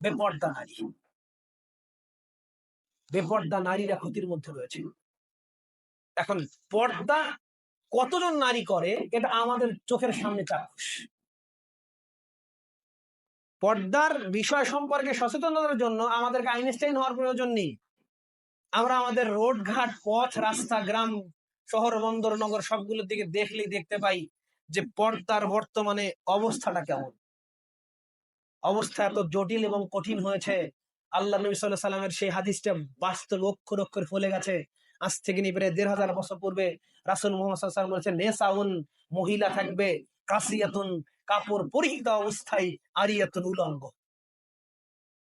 বেপর্দা নারী বেপর্দা নারীরা ক্ষতির মধ্যে রয়েছে। এখন পর্দা কতজন নারী করে, এটা আমাদের চোখের সামনে চাক্ষুষ। পর্দার বিষয় সম্পর্কে সচেতনতার জন্য আমাদেরকে আইনস্টাইন হওয়ার প্রয়োজন নেই। আমরা আমাদের রোড ঘাট পথ, রাস্তা, গ্রাম, শহর, বন্দর, নগর সবগুলোর দিকে দেখলেই দেখতে পাই যে পর্দার বর্তমানে অবস্থাটা কেমন। অবস্থা এত জটিল এবং কঠিন হয়েছে। আল্লাহ নবী সাল্লাহ সাল্লামের সেই হাদিসটা বাস্তব অক্ষর অক্ষর ফলে গেছে। আজ থেকে নিয়ে প্রায় দেড় হাজার বছর পূর্বে রাসুল মোহাম্মদ সাল্লাম বলেছেন নেসাউন মহিলা থাকবে কাসিয়াতুন কাপড় পরিহিত অবস্থায় আরিয়াতুন উলঙ্গ।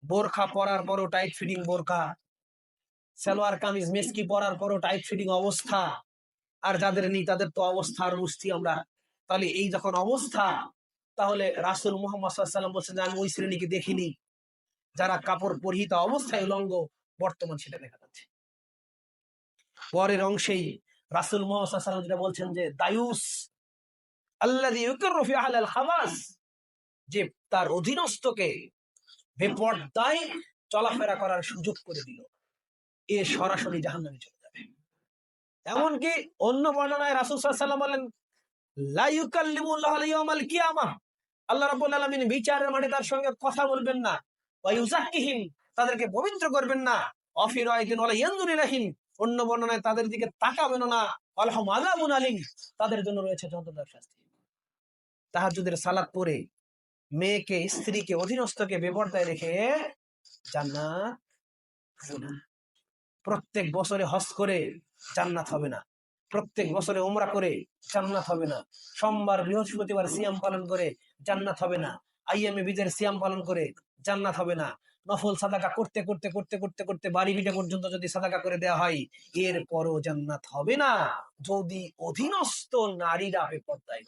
বোরখা পরার পরও টাইট ফিটিং বোরখা। সালোয়ার কামিজ, মেসকি পরার পরও টাইট ফিটিং অবস্থা। আর যাদের নেই তাদের তো অবস্থার বুঝছি আমরা। তাহলে এই যখন অবস্থা তাহলে রাসুল মোহাম্মদ সাল্লাম বলছেন যে, আমি ওই শ্রেণীকে দেখিনি, যারা কাপড় পরিহিত অবস্থায় উলঙ্গ, বর্তমান সেটা দেখা যাচ্ছে। পরের অংশেই রাসুল মোহাম্মদ যেটা বলছেন যে, দায়ুস আল্লাহ যে তার অধীনস্থকে বেপর্দায় চলাফেরা করার সুযোগ করে দিল। এ সরাসরি জাহান্নামে চলে যাবে। এমনকি অন্য বর্ণনায় রাসুল সাল্লাম বলেন লাইকাল্লিমুল্লাহ কিয়ামা আল্লাহ রাব্বুল আলামিন বিচারের মাঠে তার সঙ্গে কথা বলবেন না। ওয়া ইউজাক্কিহিম তাদেরকে পবিত্র করবেন না। অফির ইয়ানজুর অন্য বর্ণনায় তাদের দিকে তাকাবেন না। আলহাম আযাবুন আলিম, তাদের জন্য রয়েছে যন্ত্রণার শাস্তি। তাহাজ্জুদের সালাত পড়ে মেয়েকে, স্ত্রীকে, অধীনস্থকে বেপরদায় রেখে জান্নাত প্রত্যেক বছরে হজ করে জান্নাত হবে না। প্রত্যেক বছরে উমরা করে জান্নাত হবে না। সোমবার, বৃহস্পতিবার সিয়াম পালন করে জান্নাত হবে না। আইএমএ বিদের সিয়াম পালন করে জান্নাত হবে না। নফল সাদাকা করতে করতে করতে করতে করতে বাড়ি ভিটা পর্যন্ত যদি সাদাকা করে দেওয়া হয় এর পরও জান্নাত হবে না। যদি অধীনস্থ নারীরা বেপর্দায়